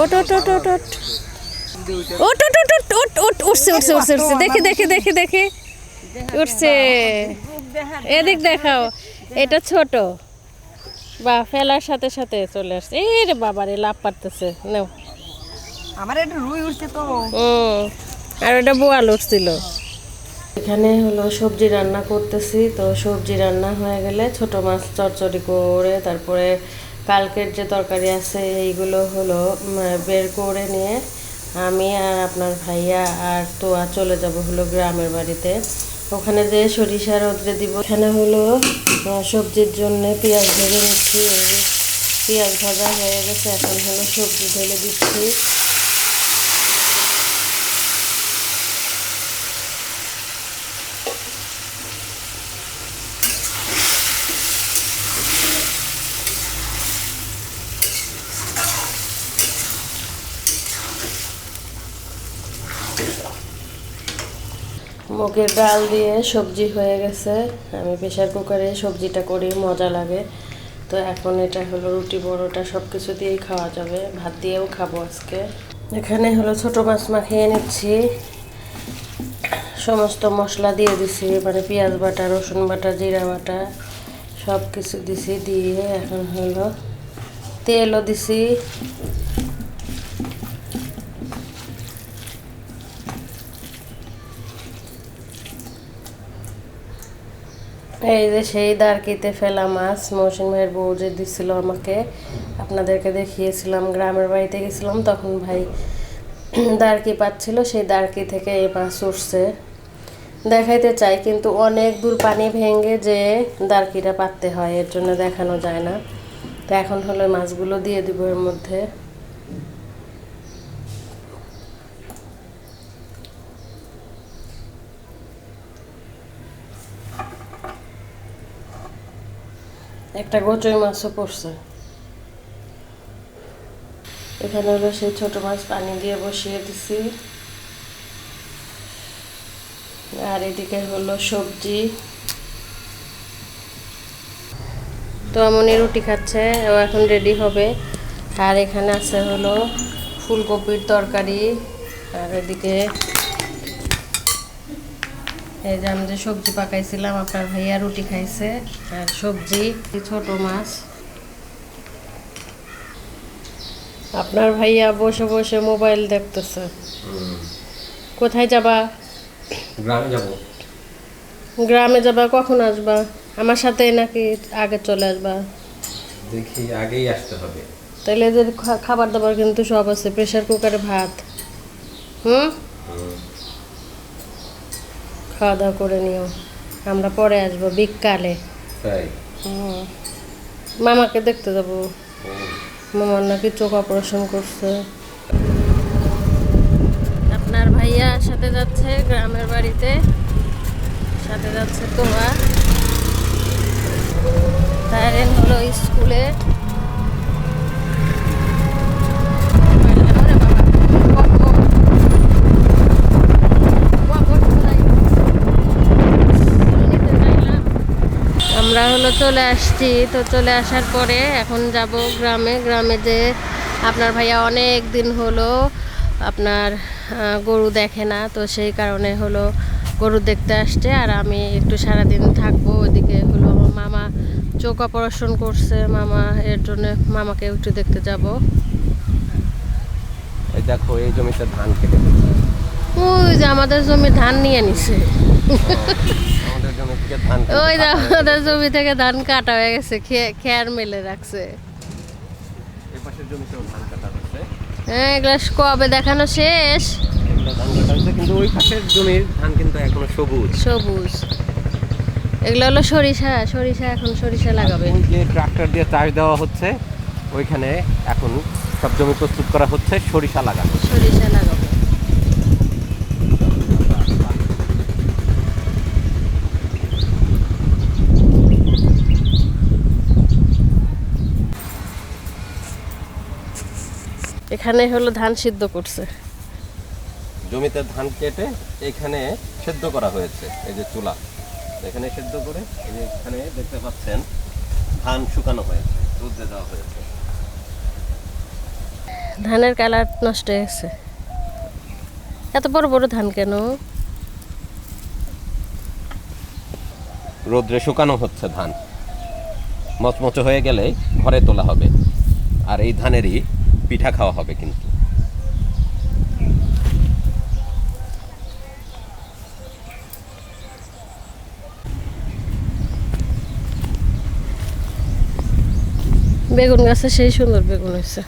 ওট ওট ওট ওট ওট। ওট ওট ওট ওট ওট ওট উঠছে উঠছে উঠছে উঠছে। দেখে দেখে দেখে দেখে। উঠছে। এদিক দেখাও। এটা ছোট। বা ফেলার সাথে সাথে চলে আসছে। এই রে বাবা রে লাভ পারতেছে নাও। আমার একটা রুই উঠছে তো। হুম। আর ওটা বোয়াল উঠছিল। এখানে হলো সবজি রান্না করতেছি। তো সবজি রান্না হয়ে গেলে ছোট মাছ চচ্চড়ি করে তারপরে কালকের যে তরকারি আছে, এইগুলো হলো বের করে নিয়ে আমি আর আপনার ভাইয়া আর তোয়া চলে যাব হলো গ্রামের বাড়িতে। ওখানে যে সরিষা রোদ্রে দিব, এখানে হলো সবজির জন্য পেঁয়াজ ধরে নিচ্ছি পেঁয়াজ ভাজা হয়ে গেছে, এখন হলো সবজি ঢেলে দিচ্ছি। মুগের ডাল দিয়ে সবজি হয়ে গেছে। আমি প্রেশার কুকারে সবজিটা করি, মজা লাগে। তো এখন এটা হলো রুটি বড়টা সব কিছু দিয়েই খাওয়া যাবে। ভাত দিয়েও খাব আজকে। এখানে হলো ছোট মাছ মাখিয়ে নিচ্ছি। সমস্ত মশলা দিয়ে দিছি মানে পেঁয়াজ বাটা, রসুন বাটা, জিরা বাটা সব কিছু দিছি দিয়ে এখন হলো তেলও দিছি। এই যে সেই দারকিতে ফেলা মাছ, মৌসুম ভাইয়ের বউ যে দিছিল আমাকে, আপনাদেরকে দেখিয়েছিলাম, গ্রামের বাড়িতে গেছিলাম, তখন ভাই দারকি পাচ্ছিল, সেই দারকি থেকে এই মাছ উঠছে। দেখাইতে চাই, কিন্তু অনেক দূর পানি ভেঙে যে দারকিটা পাততে হয়, এর জন্য দেখানো যায় না। তো এখন হলো মাছগুলো দিয়ে দিব এর মধ্যে। একটা গোচই মাছও পড়ছে। এখানে হলো সেই ছোট মাছ পানি দিয়ে বসিয়ে দিছি। আর এদিকে হলো সবজি। তো আমনি রুটি খাচ্ছে, ও এখন রেডি হবে। আর এখানে আছে হলো ফুলকপির তরকারি। আর এদিকে এই যে আমি যে সবজি পাকাইছিলাম আপনার ভাইয়া রুটি খাইছে আর সবজি ছোট মাছ। আপনার ভাইয়া বসে বসে মোবাইল দেখতেছে। কোথায় যাবা? গ্রামে যাব। গ্রামে যাবা কখন আসবা? আমার সাথে নাকি আগে চলে আসবা? দেখি আগেই আসতে হবে। তাহলে এদের খাবার দাবার কিন্তু সব আছে প্রেশার কুকারে ভাত। হুম। খাওয়া দাওয়া করে নিও। আমরা পরে আসব বিকালে। মামাকে দেখতে যাব। মামার নাকি চোখ অপারেশন করছে। আপনার ভাইয়া সাথে যাচ্ছে গ্রামের বাড়িতে। সাথে যাচ্ছে তারেন হলো স্কুলে আমরা হলো চলে আসছি। তো চলে আসার পরে এখন যাব গ্রামে। গ্রামে যে আপনার ভাইয়া অনেক দিন হলো আপনার গরু দেখে না। তো সেই কারণে হলো গরু দেখতে আসছে আর আমি একটু সারাদিন থাকব। ওইদিকে হলো আমার মামা চোখ অপারেশন করছে। মামা এর জন্য মামাকে একটু দেখতে যাব। এই দেখো এই জমিতে ধান কেটে ওই যে আমাদের জমি ধান নিয়ে নিছে। ওই আমাদের জমি থেকে ধান কাটা হয়ে গেছে খেয়ার মেলে রাখছে। হ্যাঁ এগুলো কবে দেখানো শেষ? কিন্তু ওই পাশের জমির ধান কিন্তু এখনও সবুজ। সবুজ। এগুলো হলো সরিষা সরিষা এখন সরিষা লাগাবে। যে ট্রাক্টর দিয়ে চাষ দেওয়া হচ্ছে ওইখানে এখন সব জমি প্রস্তুত করা হচ্ছে সরিষা লাগানো। সরিষা লাগাবে। এখানে হলো ধান সিদ্ধ করছে। জমিতে ধান কেটে এখানে সেদ্ধ করা হয়েছে এই যে চুলা। এখানে সেদ্ধ করে এই যে এখানে দেখতে পাচ্ছেন ধান শুকানো হয়েছে রোদ্রে দেওয়া হয়েছে। ধানের কালার নষ্ট হয়ে গেছে। এত বড় বড় ধান কেন? রোদ্রে শুকানো হচ্ছে ধান। মচমচে হয়ে গেলে ঘরে তোলা হবে। আর এই ধানেরই পিঠা খাওয়া হবে কিন্তু। বেগুন গাছে সেই সুন্দর বেগুন হয়েছে।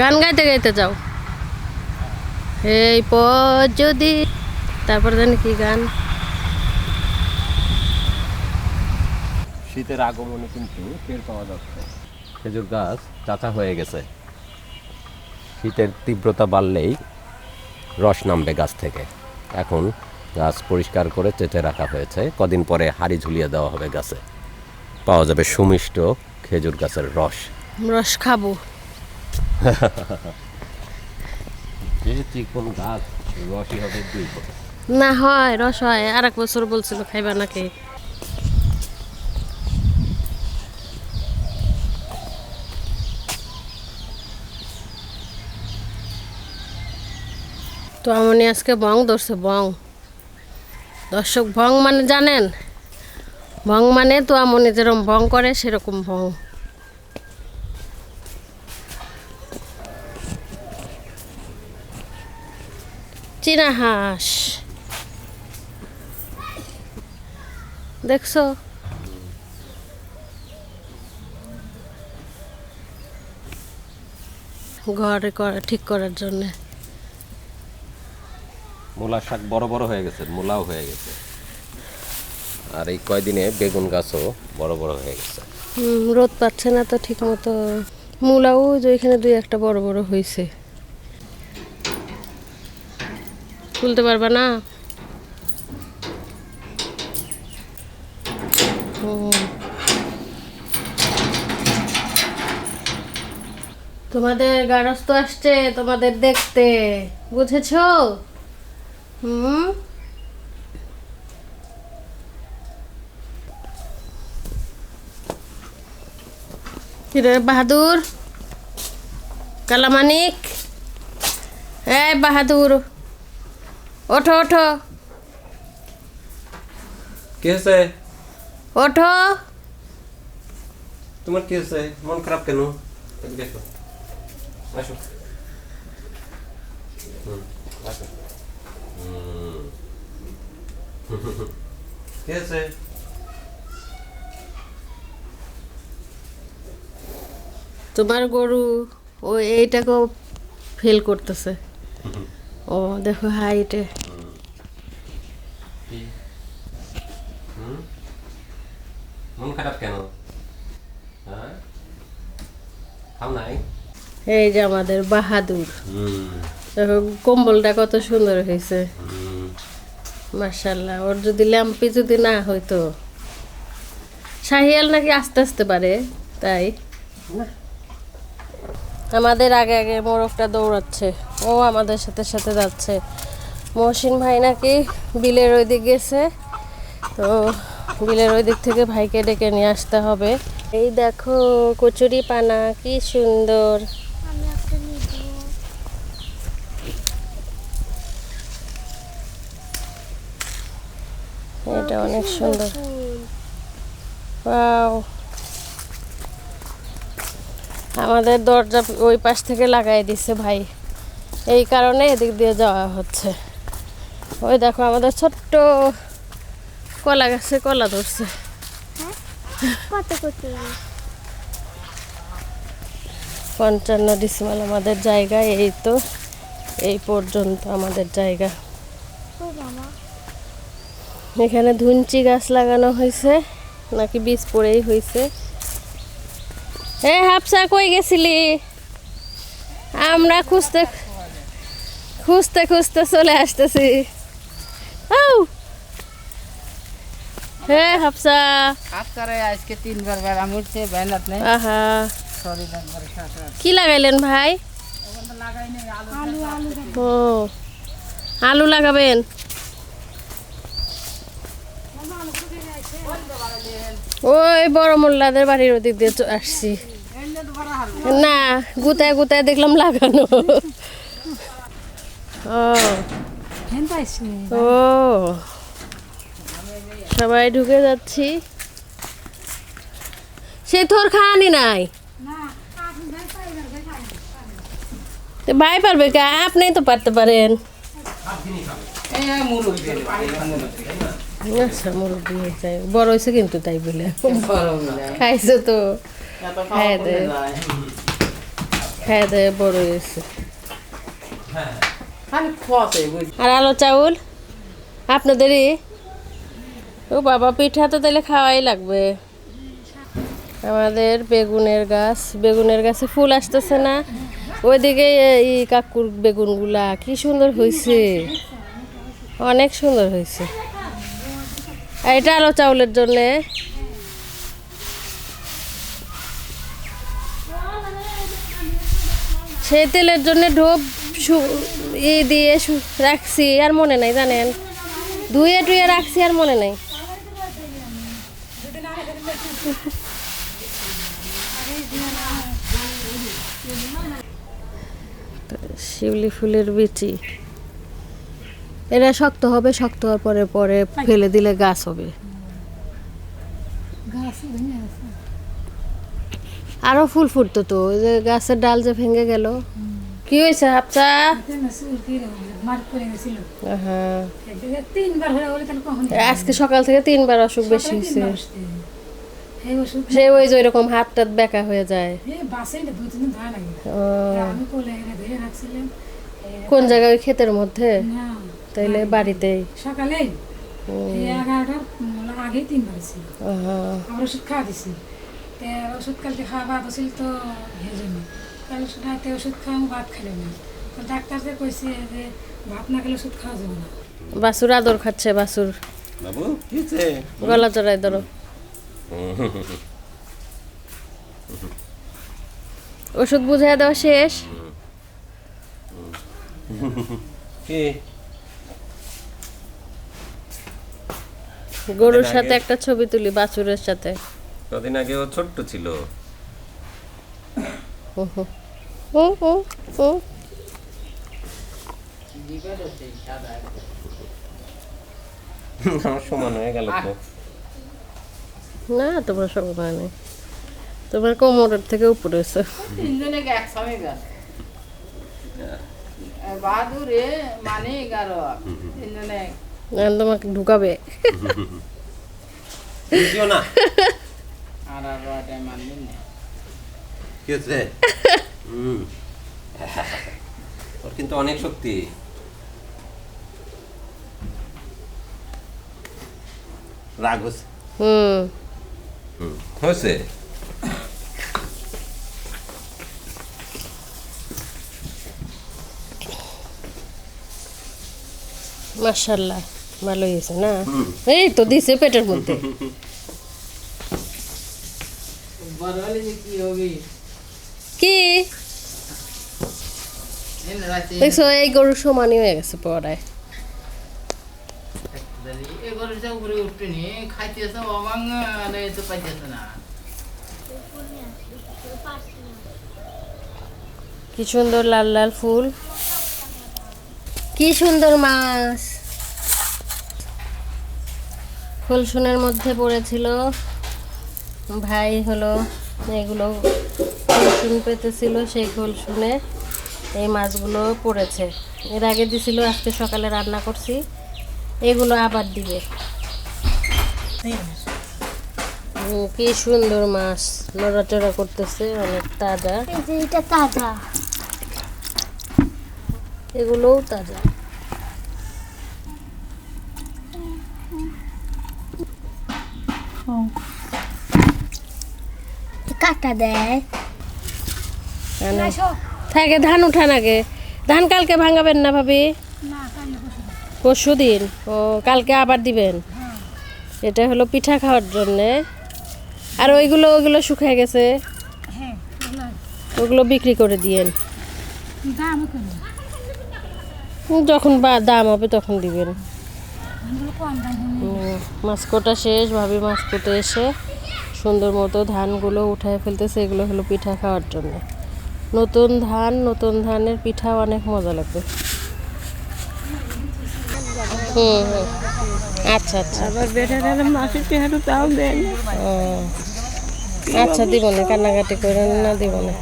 গান গাইতে গাইতে যাও। এই পথ যদি, তারপর জানি কি গান। শীতের আগমনে কিন্তু টের পাওয়া যাচ্ছে। খেজুর গাছ চাচা হয়ে গেছে। শীতের তীব্রতা বাড়লেই রস নামবে গাছ থেকে। এখন গাছ পরিষ্কার করে চেঁচে রাখা হয়েছে। কদিন পরে হাড়ি ঝুলিয়ে দেওয়া হবে গাছে। পাওয়া যাবে সুমিষ্ট খেজুর গাছের রস। রস খাব। যে চিকন গাছ রসই হবে দুই। না হয় রস হয়। আর এক বছর বলছিল খাইবা নাকি? তো আমনি আজকে বং ধরছে বং দর্শক, ভং মানে জানেন? ভং মানে তো আমনি যেরকম ভং করে, সেরকম ভং। চীনা হাঁস। দেখছ? ঘরে করা ঠিক করার জন্য। মূলা শাক বড় বড় হয়ে গেছে, মূলাও হয়ে গেছে। আর এই কয়দিনে বেগুন গাছও বড় বড় হয়ে গেছে। রোদ পাচ্ছে না তো ঠিক মতো মূলাও যে এখানে দুই একটা বড় বড় হয়েছে তুলতে পারবা না। তোমাদের গারস্থ আসছে, তোমাদের দেখতে। বুঝেছ? হুম কিরে বাহাদুর কালামানিক এই বাহাদুর ওঠো ওঠো কি হয়েছে ওঠো তোমার কি হয়েছে? মন খারাপ কেন? এদিকে এসো। আসো। হুম, আসো। হুম। কি হয়েছে তোমার গরু ও এইটাকেও ফেল করতেছে। ও দেখো হাইটে? মন খারাপ কেন? হ্যাঁ? এই যে আমাদের বাহাদুর। হুম। দেখো, কম্বলটা কত সুন্দর হয়েছে। মার্শাল্লাহ ওর যদি ল্যাম্পি যদি না হইতো। শাহিয়াল নাকি আস্তে আস্তে পারে, তাই। আমাদের আগে আগে মোরগটা দৌড়াচ্ছে, ও আমাদের সাথে সাথে যাচ্ছে। মহসিন ভাই নাকি বিলের ওই দিক গেছে, তো বিলের ওই দিক থেকে ভাইকে ডেকে নিয়ে আসতে হবে। এই দেখো কচুরি পানা কি সুন্দর। এটা অনেক সুন্দর। আমাদের দরজা ওই পাশ থেকে লাগাই দিছে ভাই। এই কারণে এদিক দিয়ে যাওয়া হচ্ছে। ওই দেখো আমাদের ছোট্ট কলা গাছে কলা ধরছে। পঞ্চান্ন ডিসিমাল আমাদের জায়গা এই তো এই পর্যন্ত আমাদের জায়গা। এখানে ধুনচি গাছ লাগানো হয়েছে নাকি বীজ পড়েই হয়েছে। এ হাফসা কই গেছিলি? আমরা খুঁজতে খুঁজতে খুঁজতে চলে আসতেছি! হে হাফসা। আজকে তিনবার নেই। আহা। সরি কি লাগাইলেন ভাই? আলু আলু ও আলু লাগাবেন? ওই বড় মোল্লাদের বাড়ির ওদিক দিয়ে আসছি। না, গুতায় গুতায় দেখলাম লাগানো। ও। ও। সবাই ঢুকে যাচ্ছি। সে তোর খাওয়ানি নাই? ভাই পারবে কা? আপনি তো পারতে পারেন। আচ্ছা বড় হয়েছে কিন্তু তাই বলে। খাইছো তো। খাই দে। খাই দে, বড় হয়েছে। আর আলো, চাউল? আপনাদেরই? ও বাবা, পিঠা তো তাহলে খাওয়াই লাগবে। আমাদের বেগুনের গাছ। বেগুনের গাছে ফুল আসতেছে না। ওইদিকে এই কাকুর বেগুনগুলা, কি সুন্দর হয়েছে অনেক সুন্দর হয়েছে এটা আলো চাউলের জন্যে। সেই তেলের জন্য ঢোপ ই দিয়ে রাখছি, আর মনে নাই, জানেন? ধুয়ে টুয়ে রাখছি, আর মনে নাই। শিউলি ফুলের বিচি। এরা শক্ত হবে শক্ত হওয়ার পরে পরে ফেলে দিলে গাছ হবে। আরও ফুল ফুটতো তো ওই যে গাছের ডাল যে ভেঙে গেল। কি হয়েছে হ্যাঁ হয়ে কখন আজকে সকাল থেকে তিনবার অসুখ বেশি হয়েছে। সে ওই যে ওইরকম হাত টাত বেঁকা হয়ে যায়। কোন জায়গায় ওই ক্ষেতের মধ্যে? না। তাইলে বাড়িতে সকালে এগারোটার আগেই তিনবার ছিল আমার ওষুধ খাওয়া দিছি। ওষুধ কালকে খাওয়া বাদ ছিল তো সেই জন্য। কাল রাতে ওষুধ খাওয়া ভাত খেলে না। তো ডাক্তারকে কইছে যে ভাত না খেলে ওষুধ খাওয়া যাবে না। বাসুর আদর খাচ্ছে বাসুর। বাবু কি গলা চড়াই ধরো। ওষুধ বুঝাই দেওয়া শেষ। কি? গরুর সাথে একটা ছবি তুলি বাছুরের সাথে। কদিন আগে ও ছোট্ট ছিল? হুম, হুম, হুম। আমার সমান হয়ে গেল তো। না তোমার সময় নেই তোমার কোমরের থেকে উপরে হয়েছে। তিনজনে একসঙ্গে গেল? বাহাদুরে মানে এগারো তিনজনে তোমাকে ঢুকাবে। না। আর কি হচ্ছে? হুম। ওর কিন্তু অনেক শক্তি। রাগ হচ্ছে। হুম। হুম, হয়েছে। মার্শাল্লাহ ভালো হয়েছে না? এই তো দিছে পেটের মধ্যে। কি দেখছ এই গরুর সমানই হয়ে গেছে পড়ায়। কি সুন্দর লাল লাল ফুল। কি সুন্দর মাছ। ফুলসুনের মধ্যে পড়েছিল। ভাই হলো এগুলো ফুলসুন পেতেছিল সেই ফুলসুনে এই মাছগুলো পড়েছে। এর আগে দিছিল আজকে সকালে রান্না করছি। এগুলো আবার দিবে। কি সুন্দর মাছ। নড়াচড়া করতেছে অনেক তাজা। তাজা। এগুলোও তাজা। কাটা দেয়। থাকে ধান উঠান আগে। ধান কালকে ভাঙাবেন না ভাবি? পরশু দিন। ও কালকে আবার দিবেন? এটা হলো পিঠা খাওয়ার জন্যে। আর ওইগুলো ওইগুলো শুকিয়ে গেছে। হ্যাঁ ওগুলো বিক্রি করে দিয়েন। যখন বা দাম হবে তখন দিবেন ধানগুলো কম দাম উম, মাছ কোটা শেষ ভাবি মাছ কুটে এসে সুন্দর মতো ধানগুলো উঠায় ফেলতেছে এগুলো হলো পিঠা খাওয়ার জন্য। নতুন ধান নতুন ধানের পিঠা অনেক মজা লাগবে। হুম হুম। আচ্ছা আচ্ছা। আবার মাছের চেহারা তাও দেন আচ্ছা দিব না কান্নাকাটি করে না দিব না।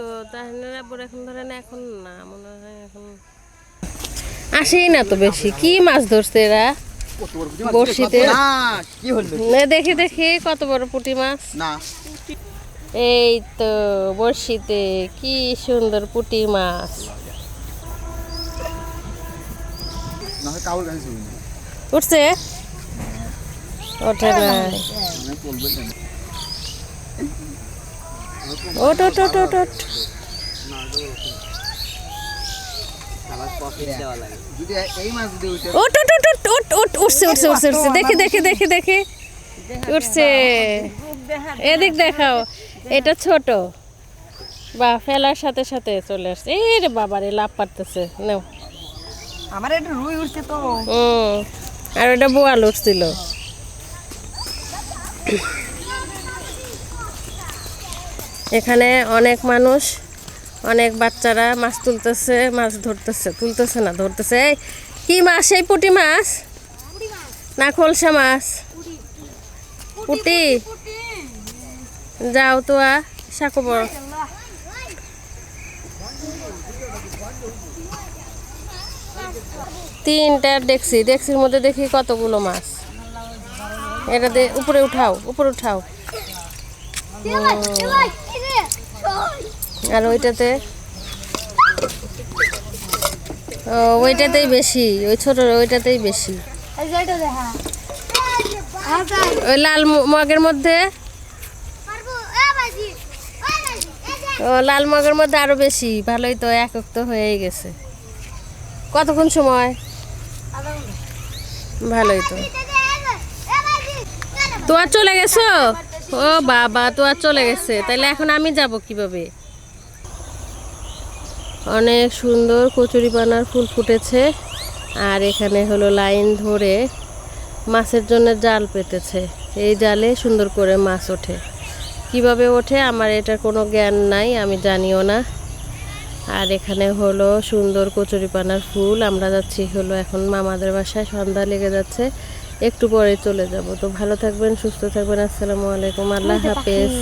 তো তাহলে এখন ধরেন এখন না মনে হয় এখন আসেই না তো বেশি কি মাছ ধরছে এরা বড়শিতে হলো দেখি দেখি কত বড় পুটি মাছ না এই তো বড়শিতে কি সুন্দর পুটি মাছ না হয় উঠছে ওঠে নাই ওট ওট ওট ওট ওট ওট ওট ওট ওট ওট উঠছে উঠছে উঠছে উঠছে। দেখি দেখি দেখি দেখি। উঠছে। এদিক দেখাও। এটা ছোট। বা ফেলার সাথে সাথে চলে আসছে। এই রে বাবা রে লাভ পারতেছে নাও। আমার একটু রুই উঠছে তো। হুম আর ওটা বোয়াল উঠছিল এখানে অনেক মানুষ অনেক বাচ্চারা মাছ তুলতেছে, মাছ ধরতেছে, তুলতেছে না, ধরতেছে। এই, কি মাছ সেই পুটি মাছ? না খোলসা মাছ। পুটি। যাও তো আ, সাকো বড় দেখছি, দেখছির মধ্যে দেখি কতগুলো মাছ। এটা উপরে উঠাও উপরে উঠাও। আর ওইটাতে ওইটাতেই বেশি, ওই ছোট ওইটাতেই বেশি। ওই লাল মগের মধ্যে, ও, লাল মগের মধ্যে আরও বেশি, ভালোই তো একক তো হয়েই গেছে। কতক্ষণ সময়? ভালোই তো। তো আর চলে গেছো? ও বাবা তো আর চলে গেছে। তাহলে এখন আমি যাব কীভাবে? অনেক সুন্দর কচুরিপানার ফুল ফুটেছে। আর এখানে হলো লাইন ধরে মাছের জন্য জাল পেতেছে। এই জালে সুন্দর করে মাছ ওঠে। কীভাবে ওঠে আমার এটার কোনো জ্ঞান নাই আমি জানিও না। আর এখানে হলো সুন্দর কচুরিপানার ফুল। আমরা যাচ্ছি হলো এখন মামাদের বাসায় সন্ধ্যা লেগে যাচ্ছে। একটু পরে চলে যাব। তো ভালো থাকবেন সুস্থ থাকবেন। আসসালামু আলাইকুম। আল্লাহ হাফেজ।